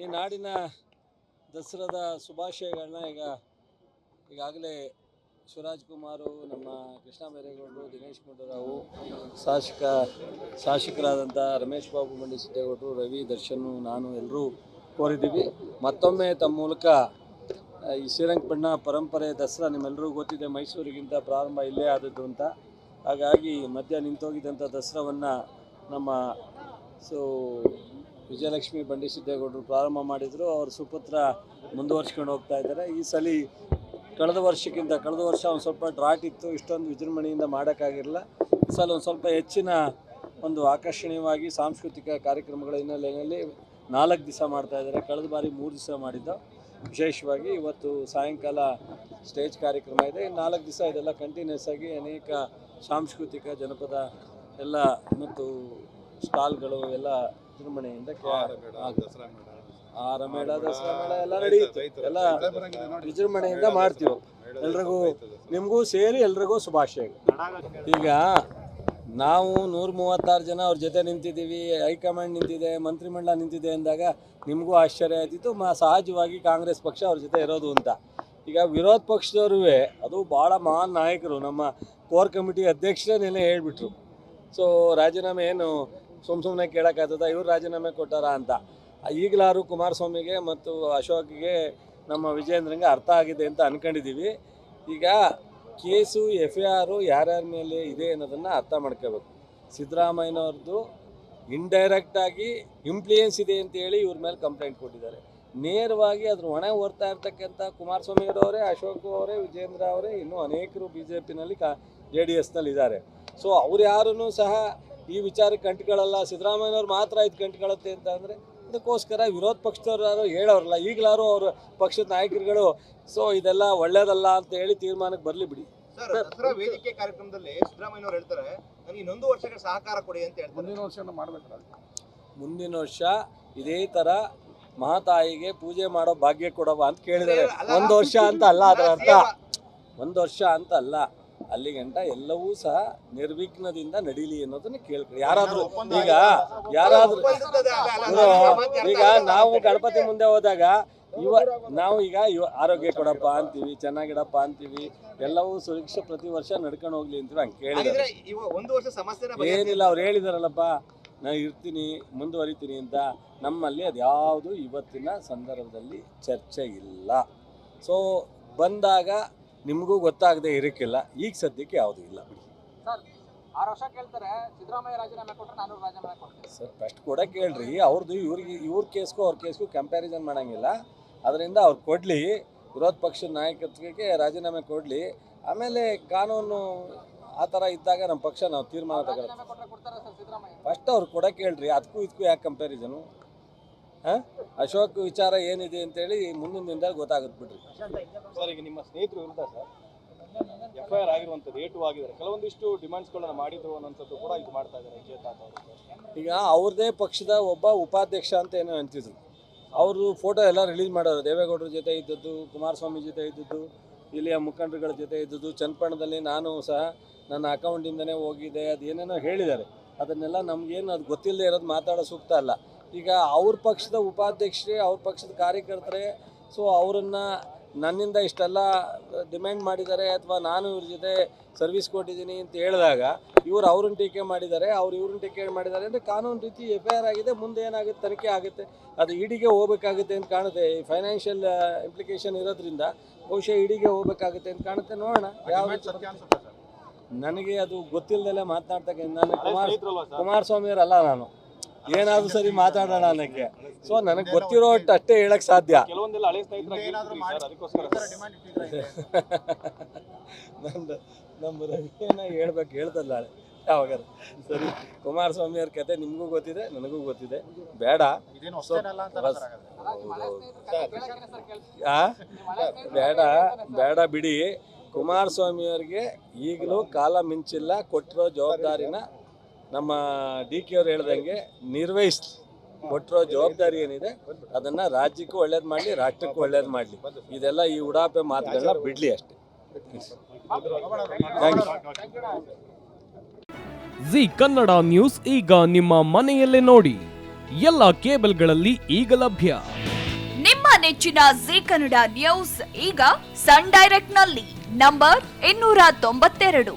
ಈ ನಾಡಿನ ದಸರಾದ ಶುಭಾಶಯಗಳನ್ನ ಈಗ ಈಗಾಗಲೇ ಶಿವರಾಜ್ ಕುಮಾರು, ನಮ್ಮ ಕೃಷ್ಣ ಬೈರೇಗೌಡರು ದಿನೇಶ್ ಗುಂಡೂರಾವು, ಶಾಸಕ ಶಾಸಕರಾದಂಥ ರಮೇಶ್ ಬಾಬು ಮಂಡಿ ಸಿದ್ದೇಗೌಡರು, ರವಿ, ದರ್ಶನ್, ನಾನು ಎಲ್ಲರೂ ಕೋರಿದ್ದೀವಿ. ಮತ್ತೊಮ್ಮೆ ತಮ್ಮ ಮೂಲಕ ಈ ಶ್ರೀರಂಗಪಟ್ಟಣ ಪರಂಪರೆ ದಸರಾ ನಿಮ್ಮೆಲ್ಲರಿಗೂ ಗೊತ್ತಿದೆ, ಮೈಸೂರಿಗಿಂತ ಪ್ರಾರಂಭ ಇಲ್ಲೇ ಆದದ್ದು ಅಂತ. ಹಾಗಾಗಿ ಮಧ್ಯ ನಿಂತೋಗಿದ್ದಂಥ ದಸರಾವನ್ನು ನಮ್ಮ ಸೊ ವಿಜಯಲಕ್ಷ್ಮಿ ಬಂಡಿ ಸಿದ್ದೇಗೌಡರು ಪ್ರಾರಂಭ ಮಾಡಿದರು. ಅವ್ರ ಸುಪುತ್ರ ಮುಂದುವರ್ಸ್ಕೊಂಡು ಹೋಗ್ತಾ ಇದ್ದಾರೆ. ಈ ಸಲ ಕಳೆದ ವರ್ಷಕ್ಕಿಂತ ಕಳೆದ ವರ್ಷ ಒಂದು ಸ್ವಲ್ಪ ಡ್ರಾಟ್ ಇತ್ತು. ಇಷ್ಟೊಂದು ವಿಜೃಂಭಣೆಯಿಂದ ಮಾಡೋಕ್ಕಾಗಿರಲಿಲ್ಲ. ಈ ಸಲ ಒಂದು ಸ್ವಲ್ಪ ಹೆಚ್ಚಿನ ಒಂದು ಆಕರ್ಷಣೀಯವಾಗಿ ಸಾಂಸ್ಕೃತಿಕ ಕಾರ್ಯಕ್ರಮಗಳ ಹಿನ್ನೆಲೆಯಲ್ಲಿ ನಾಲ್ಕು ದಿವಸ ಮಾಡ್ತಾ ಇದ್ದಾರೆ. ಕಳೆದ ಬಾರಿ ಮೂರು ದಿವಸ ಮಾಡಿದ್ದು. ವಿಶೇಷವಾಗಿ ಇವತ್ತು ಸಾಯಂಕಾಲ ಸ್ಟೇಜ್ ಕಾರ್ಯಕ್ರಮ ಇದೆ. ನಾಲ್ಕು ದಿವಸ ಇದೆಲ್ಲ ಕಂಟಿನ್ಯೂಸ್ ಆಗಿ ಅನೇಕ ಸಾಂಸ್ಕೃತಿಕ ಜನಪದ ಎಲ್ಲ ಮತ್ತು ಸ್ಟಾಲ್ಗಳು ಎಲ್ಲ ವಿಜೃಂಭಣೆಯಿಂದ ಆರ ಆಹಾರ ಮೇಳ ದಸರಾ ಮೇಳ ಎಲ್ಲ ನಡೆಯುತ್ತೆ. ಎಲ್ಲ ವಿಜೃಂಭಣೆಯಿಂದ ಮಾಡ್ತೀವಿ. ಎಲ್ರಿಗೂ ನಿಮಗೂ ಸೇರಿ ಎಲ್ರಿಗೂ ಶುಭಾಶಯ ಈಗ ನಾವು ನೂರ ಮೂವತ್ತಾರು ಜನ ಅವ್ರ ಜೊತೆ ನಿಂತಿದ್ದೀವಿ. ಹೈಕಮಾಂಡ್ ನಿಂತಿದೆ ಮಂತ್ರಿಮಂಡಲ ನಿಂತಿದೆ ಅಂದಾಗ ನಿಮಗೂ ಆಶ್ಚರ್ಯ ಆಯ್ತಿತ್ತು ಮ ಸಹಜವಾಗಿ ಕಾಂಗ್ರೆಸ್ ಪಕ್ಷ ಅವ್ರ ಜೊತೆ ಇರೋದು ಅಂತ. ಈಗ ವಿರೋಧ ಪಕ್ಷದವ್ರೂ ಅದು ಭಾಳ ಮಹಾನ್ ನಾಯಕರು. ನಮ್ಮ ಕೋರ್ ಕಮಿಟಿ ಅಧ್ಯಕ್ಷರೇ ನೆನೆ ಹೇಳ್ಬಿಟ್ರು. ಸೊ ರಾಜೀನಾಮೆ ಏನು ಸುಮ್ಮ ಸುಮ್ಮನೆ ಕೇಳೋಕ್ಕಾಗ್ತದ? ಇವ್ರು ರಾಜೀನಾಮೆ ಕೊಟ್ಟಾರ ಅಂತ. ಈಗಲಾರು ಕುಮಾರಸ್ವಾಮಿಗೆ ಮತ್ತು ಅಶೋಕ್ಗೆ ನಮ್ಮ ವಿಜಯೇಂದ್ರಂಗೆ ಅರ್ಥ ಆಗಿದೆ ಅಂತ ಅಂದ್ಕೊಂಡಿದ್ದೀವಿ ಈಗ ಕೇಸು ಎಫ್ ಐ ಆರು ಯಾರ್ಯಾರ ಮೇಲೆ ಇದೆ ಅನ್ನೋದನ್ನು ಅರ್ಥ ಮಾಡ್ಕೋಬೇಕು. ಸಿದ್ದರಾಮಯ್ಯನವ್ರದ್ದು ಇಂಡೈರೆಕ್ಟಾಗಿ ಇಂಪ್ಲೂಯೆನ್ಸ್ ಇದೆ ಅಂತೇಳಿ ಇವ್ರ ಮೇಲೆ ಕಂಪ್ಲೇಂಟ್ ಕೊಟ್ಟಿದ್ದಾರೆ. ನೇರವಾಗಿ ಅದ್ರ ಹೊಣೆ ಹೊರ್ತಾ ಇರ್ತಕ್ಕಂಥ ಕುಮಾರಸ್ವಾಮಿ ಅವರೇ ಅಶೋಕ್ ಅವರೇ ವಿಜೇಂದ್ರ ಅವರೇ ಇನ್ನೂ ಅನೇಕರು ಬಿ ಜೆ ಪಿನಲ್ಲಿ ಕಾ ಜೆ ಡಿ ಎಸ್ನಲ್ಲಿ ಇದ್ದಾರೆ ಸೊ ಅವ್ರು ಯಾರೂ ಸಹ ಈ ವಿಚಾರಕ್ಕೆ ಕಂಟ್ಕೊಳ್ಳಲ್ಲ ಸಿದ್ದರಾಮಯ್ಯನವ್ರು ಮಾತ್ರ ಇದು ಕಂಟ್ಕೊಳ್ಳುತ್ತೆ ಅಂತ ಅಂದರೆ ಅದಕ್ಕೋಸ್ಕರ ವಿರೋಧ ಪಕ್ಷದವ್ರು ಯಾರು ಹೇಳೋರಲ್ಲ ಈಗಲಾರು ಅವರು ಪಕ್ಷದ ನಾಯಕರುಗಳು ಸೊ ಇದೆಲ್ಲ ಒಳ್ಳೇದಲ್ಲ ಅಂತ ಹೇಳಿ ತೀರ್ಮಾನಕ್ಕೆ ಬರಲಿ ಬಿಡಿ. ವೇದಿಕೆ ಕಾರ್ಯಕ್ರಮದಲ್ಲಿ ಸಿದ್ದರಾಮಯ್ಯವ್ರು ಹೇಳ್ತಾರೆ ನನಗೆ ಇನ್ನೊಂದು ವರ್ಷಕ್ಕೆ ಸಹಕಾರ ಕೊಡಿ ಅಂತ ಹೇಳ್ತಾರೆ. ಮುಂದಿನ ವರ್ಷ ಮುಂದಿನ ವರ್ಷ ಇದೇ ಥರ ಮಹಾತಾಯಿಗೆ ಪೂಜೆ ಮಾಡೋ ಭಾಗ್ಯ ಕೊಡವ ಅಂತ ಕೇಳಿದ್ದಾರೆ. ಒಂದು ವರ್ಷ ಅಂತ ಅಲ್ಲ ಅದರ ಅರ್ಥ. ಒಂದು ವರ್ಷ ಅಂತ ಅಲ್ಲ. ಅಲ್ಲಿ ಗಂಟ ಎಲ್ಲವೂ ಸಹ ನಿರ್ವಿಘ್ನದಿಂದ ನಡೀಲಿ ಅನ್ನೋದನ್ನ ಕೇಳ್ಕೊಳ್ಳಿ. ಯಾರಾದ್ರೂ ಈಗ ಯಾರಾದ್ರೂ ಈಗ ನಾವು ಗಣಪತಿ ಮುಂದೆ ಹೋದಾಗ ಇವ ನಾವು ಈಗ ಇವ ಆರೋಗ್ಯ ಕೊಡಪ್ಪ ಅಂತೀವಿ ಚೆನ್ನಾಗಿಡಪ್ಪ ಅಂತೀವಿ ಎಲ್ಲವೂ ಸುರಕ್ಷೆ ಪ್ರತಿ ವರ್ಷ ನಡ್ಕೊಂಡು ಹೋಗ್ಲಿ ಅಂತೀವಿ ಹಂಗೆ ಕೇಳಿದ್ರೆ ಏನಿಲ್ಲ ಅವ್ರು ಹೇಳಿದಾರಲ್ಲಪ್ಪ ನಾನು ಇರ್ತೀನಿ ಮುಂದುವರಿತೀನಿ ಅಂತ ನಮ್ಮಲ್ಲಿ ಅದ್ಯಾವುದು ಇವತ್ತಿನ ಸಂದರ್ಭದಲ್ಲಿ ಚರ್ಚೆ ಇಲ್ಲ. ಸೊ ಬಂದಾಗ ನಿಮಗೂ ಗೊತ್ತಾಗದೆ ಇರಕ್ಕಿಲ್ಲ. ಈಗ ಸದ್ಯಕ್ಕೆ ಯಾವುದೂ ಇಲ್ಲ. ಬಿಡಿ ಸರ್ ಫಸ್ಟ್ ಕೂಡ ಕೇಳ್ರಿ. ಅವ್ರದ್ದು ಇವ್ರಿಗೆ ಇವ್ರ ಕೇಸ್ಗೂ ಅವ್ರ ಕೇಸ್ಗೂ ಕಂಪ್ಯಾರಿಸನ್ ಮಾಡೋಂಗಿಲ್ಲ. ಅದರಿಂದ ಅವ್ರು ಕೊಡಲಿ. ವಿರೋಧ ಪಕ್ಷದ ನಾಯಕತ್ವಕ್ಕೆ ರಾಜೀನಾಮೆ ಕೊಡಲಿ. ಆಮೇಲೆ ಕಾನೂನು ಆ ಥರ ಇದ್ದಾಗ ನಮ್ಮ ಪಕ್ಷ ನಾವು ತೀರ್ಮಾನ ತಗೊಳ್ತೀವಿ ಫಸ್ಟ್ ಅವ್ರು ಕೊಡಕ್ಕೆ ಹೇಳ್ರಿ ಅದಕ್ಕೂ ಇದಕ್ಕೂ ಯಾಕೆ ಕಂಪ್ಯಾರಿಸನು ಹಾಂ? ಅಶೋಕ್ ವಿಚಾರ ಏನಿದೆ ಅಂತೇಳಿ ಮುಂದಿನ ದಿನದಲ್ಲಿ ಗೊತ್ತಾಗುತ್ತೆ ಬಿಡ್ರಿ. ಸರ್ ಈಗ ನಿಮ್ಮ ಸ್ನೇಹಿತರು ವಿರುದ್ಧ ಸರ್ ಎಫ್ ಐ ಆರ್ ಆಗಿರುವಂಥದ್ದು ಏಟು ಆಗಿದ್ದಾರೆ. ಕೆಲವೊಂದಿಷ್ಟು ಡಿಮಾಂಡ್ಸ್ಗಳನ್ನ ಮಾಡಿದ್ರು ಅನ್ನೋಂಥದ್ದು ಕೂಡ ಇದು ಮಾಡ್ತಾ ಇದ್ದಾರೆ ಜೇತಾತ್ ಅವರು. ಈಗ ಅವ್ರದೇ ಪಕ್ಷದ ಒಬ್ಬ ಉಪಾಧ್ಯಕ್ಷ ಅಂತ ಏನೋ ಅಂತಿದ್ರು. ಅವರು ಫೋಟೋ ಎಲ್ಲ ರಿಲೀಸ್ ಮಾಡೋರು ದೇವೇಗೌಡರ ಜೊತೆ ಇದ್ದದ್ದು ಕುಮಾರಸ್ವಾಮಿ ಜೊತೆ ಇದ್ದದ್ದು ಇಲ್ಲಿಯ ಮುಖಂಡರುಗಳ ಜೊತೆ ಇದ್ದದ್ದು ಚನ್ನಪಣದಲ್ಲಿ ನಾನು ಸಹ ನನ್ನ ಅಕೌಂಟಿಂದನೇ ಹೋಗಿದೆ ಅದು ಏನೇನೋ ಹೇಳಿದ್ದಾರೆ. ಅದನ್ನೆಲ್ಲ ನಮಗೇನು ಅದು ಗೊತ್ತಿಲ್ಲದೆ ಇರೋದು ಮಾತಾಡೋ ಸೂಕ್ತ ಅಲ್ಲ. ಈಗ ಅವ್ರ ಪಕ್ಷದ ಉಪಾಧ್ಯಕ್ಷರೇ ಅವ್ರ ಪಕ್ಷದ ಕಾರ್ಯಕರ್ತರೇ ಸೊ ಅವರನ್ನು ನನ್ನಿಂದ ಇಷ್ಟೆಲ್ಲ ಡಿಮ್ಯಾಂಡ್ ಮಾಡಿದ್ದಾರೆ ಅಥವಾ ನಾನು ಇವ್ರ ಜೊತೆ ಸರ್ವಿಸ್ ಕೊಟ್ಟಿದ್ದೀನಿ ಅಂತ ಹೇಳಿದಾಗ ಇವರು ಅವ್ರನ್ನ ಟೀಕೆ ಮಾಡಿದ್ದಾರೆ ಅವ್ರು ಇವ್ರನ್ನ ಟೀಕೆ ಮಾಡಿದ್ದಾರೆ ಅಂದರೆ ಕಾನೂನು ರೀತಿ ಎಫ್ ಐ ಆರ್ ಆಗಿದೆ ಮುಂದೆ ಏನಾಗುತ್ತೆ ತನಿಖೆ ಆಗುತ್ತೆ ಅದು ಇಡಿಗೆ ಹೋಗಬೇಕಾಗುತ್ತೆ ಅಂತ ಕಾಣುತ್ತೆ. ಈ ಫೈನಾನ್ಷಿಯಲ್ ಇಂಪ್ಲಿಕೇಶನ್ ಇರೋದ್ರಿಂದ ಬಹುಶಃ ಇಡಿಗೆ ಹೋಗಬೇಕಾಗುತ್ತೆ ಅಂತ ಕಾಣುತ್ತೆ. ನೋಡೋಣ ಯಾವ ನನಗೆ ಅದು ಗೊತ್ತಿಲ್ಲದಲ್ಲೇ ಮಾತನಾಡ್ತಕ್ಕಂಥ ನಾನು ಕುಮಾರ್ ಕುಮಾರಸ್ವಾಮಿಯವರಲ್ಲ ನಾನು. ಏನಾದರೂ ಸರಿ ಮಾತಾಡೋಣ ಅನ್ನಕ್ಕೆ. ಸೊ ನನಗೆ ಗೊತ್ತಿರೋ ಅಷ್ಟು ಅಷ್ಟೇ ಹೇಳಕ್ ಸಾಧ್ಯ. ನಂದು ನಮ್ಮ ರವಿನ ಹೇಳ್ಬೇಕು ಹೇಳ್ತಲ್ಲ ಯಾವಾಗ ಸರಿ ಕುಮಾರಸ್ವಾಮಿ ಅವ್ರ ಕತೆ ನಿಮಗೂ ಗೊತ್ತಿದೆ ನನಗೂ ಗೊತ್ತಿದೆ. ಬೇಡ? ಬೇಡ ಬೇಡ ಬಿಡಿ. ಕುಮಾರಸ್ವಾಮಿ ಅವ್ರಿಗೆ ಈಗಲೂ ಕಾಲ ಮಿಂಚಿಲ್ಲ ಕೊಟ್ಟಿರೋ ಜವಾಬ್ದಾರಿನ ನಮ್ಮ ಡಿ ಕೆ ಅವ್ರು ಹೇಳ್ದಂಗೆ ನಿರ್ವಹಿಸ್ಲಿ. ಕೊಟ್ಟಿರೋ ಜವಾಬ್ದಾರಿ ಏನಿದೆ ಅದನ್ನು ರಾಜ್ಯಕ್ಕೂ ಒಳ್ಳೇದು ಮಾಡಲಿ ರಾಷ್ಟ್ರಕ್ಕೂ ಒಳ್ಳೇದು ಮಾಡಲಿ. ಇದೆಲ್ಲ ಈ ಉಡಾಪೆ ಮಾತುಗಳನ್ನ ಬಿಡಲಿ ಅಷ್ಟೇ. ಜಿ ಕನ್ನಡ ನ್ಯೂಸ್ ಈಗ ನಿಮ್ಮ ಮನೆಯಲ್ಲೇ ನೋಡಿ. ಎಲ್ಲ ಕೇಬಲ್ಗಳಲ್ಲಿ ಈಗ ಲಭ್ಯ. ನಿಮ್ಮ ನೆಚ್ಚಿನ ಜಿ ಕನ್ನಡ ನ್ಯೂಸ್ ಈಗ ಸನ್ ಡೈರೆಕ್ಟ್ನಲ್ಲಿ ನಂಬರ್ ಇನ್ನೂರ ತೊಂಬತ್ತೆರಡು.